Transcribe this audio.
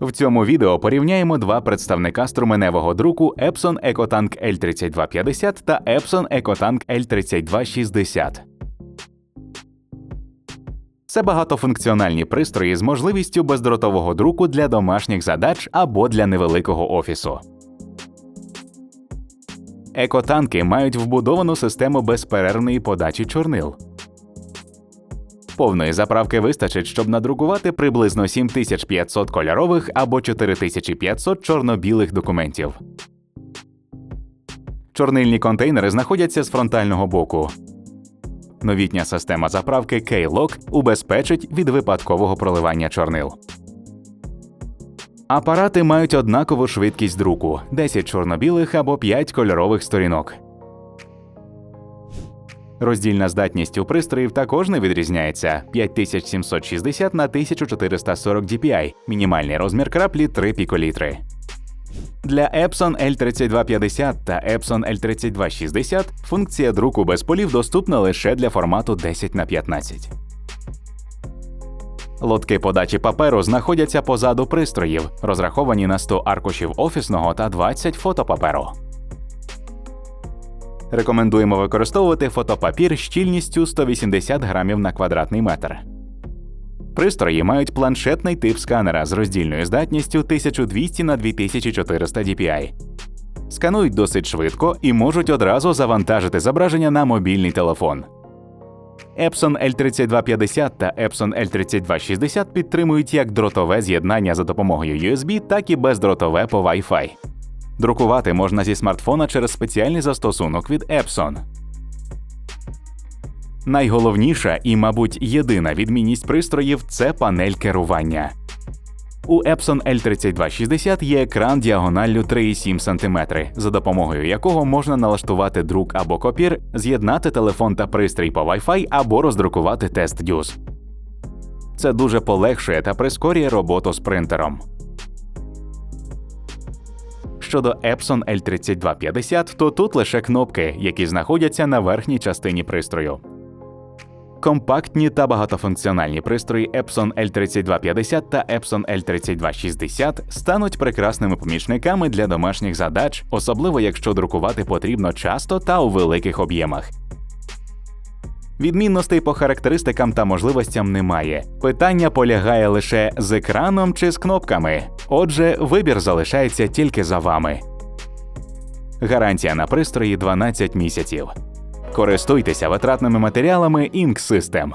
В цьому відео порівняємо два представника струменевого друку Epson EcoTank L3250 та Epson EcoTank L3260. Це багатофункціональні пристрої з можливістю бездротового друку для домашніх задач або для невеликого офісу. Екотанки мають вбудовану систему безперервної подачі чорнил. Повної заправки вистачить, щоб надрукувати приблизно 7500 кольорових або 4500 чорно-білих документів. Чорнильні контейнери знаходяться з фронтального боку. Новітня система заправки K-Lock убезпечить від випадкового проливання чорнил. Апарати мають однакову швидкість друку 10 чорно-білих або 5 кольорових сторінок. Роздільна здатність у пристроїв також не відрізняється 5760 на 1440 dpi, мінімальний розмір краплі 3 піколітри. Для Epson L3250 та Epson L3260 функція друку без полів доступна лише для формату 10 на 15. Лотки подачі паперу знаходяться позаду пристроїв, розраховані на 100 аркушів офісного та 20 фотопаперу. Рекомендуємо використовувати фотопапір щільністю 180 грамів на квадратний метр. Пристрої мають планшетний тип сканера з роздільною здатністю 1200 на 2400 dpi. Сканують досить швидко і можуть одразу завантажити зображення на мобільний телефон. Epson L3250 та Epson L3260 підтримують як дротове з'єднання за допомогою USB, так і бездротове по Wi-Fi. Друкувати можна зі смартфона через спеціальний застосунок від Epson. Найголовніша і, мабуть, єдина відмінність пристроїв це панель керування. У Epson L3260 є екран діагоналлю 3,7 см, за допомогою якого можна налаштувати друк або копір, з'єднати телефон та пристрій по Wi-Fi або роздрукувати тест дюз. Це дуже полегшує та прискорює роботу з принтером. Щодо Epson L3250, то тут лише кнопки, які знаходяться на верхній частині пристрою. Компактні та багатофункціональні пристрої Epson L3250 та Epson L3260 стануть прекрасними помічниками для домашніх задач, особливо якщо друкувати потрібно часто та у великих об'ємах. Відмінностей по характеристикам та можливостям немає. Питання полягає лише з екраном чи з кнопками. Отже, вибір залишається тільки за вами. Гарантія на пристрої 12 місяців. Користуйтеся витратними матеріалами Ink System.